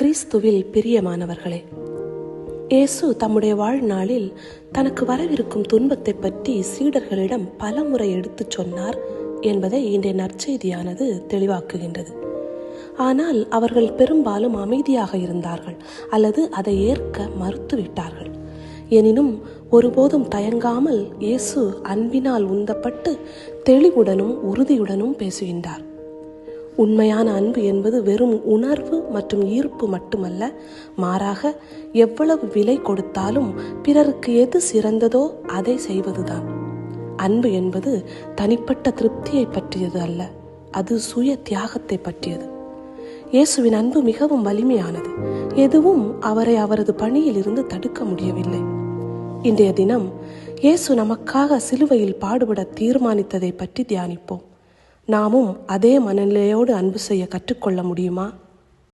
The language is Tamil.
கிறிஸ்துவில் பிரியமானவர்களே இயேசு தம்முடைய வாழ்நாளில் தனக்கு வரவிருக்கும் துன்பத்தை பற்றி சீடர்களிடம் பலமுறை எடுத்துச் சொன்னார் என்பதை இன்றைய நற்செய்தியானது தெளிவாக்குகின்றது. ஆனால் அவர்கள் பெரும்பாலும் அமைதியாக இருந்தார்கள் அல்லது அதை ஏற்க மறுத்துவிட்டார்கள். எனினும் ஒருபோதும் தயங்காமல் இயேசு அன்பினால் உந்தப்பட்டு தெளிவுடனும் உறுதியுடனும் பேசுகின்றார். உண்மையான அன்பு என்பது வெறும் உணர்வு மற்றும் ஈர்ப்பு மட்டுமல்ல. மாறாக எவ்வளவு விலை கொடுத்தாலும் பிறருக்கு எது சிறந்ததோ அதை செய்வதுதான். அன்பு என்பது தனிப்பட்ட திருப்தியை பற்றியது அல்ல அது சுய தியாகத்தை பற்றியது. இயேசுவின் அன்பு மிகவும் வலிமையானது எதுவும் அவரை அவரது பணியில் இருந்து தடுக்க முடியவில்லை. இன்றைய தினம் இயேசு நமக்காக சிலுவையில் பாடுபட தீர்மானித்ததை பற்றி தியானிப்போம். நாமும் அதே மனநிலையோடு அன்பு செய்ய கற்றுக்கொள்ள முடியுமா?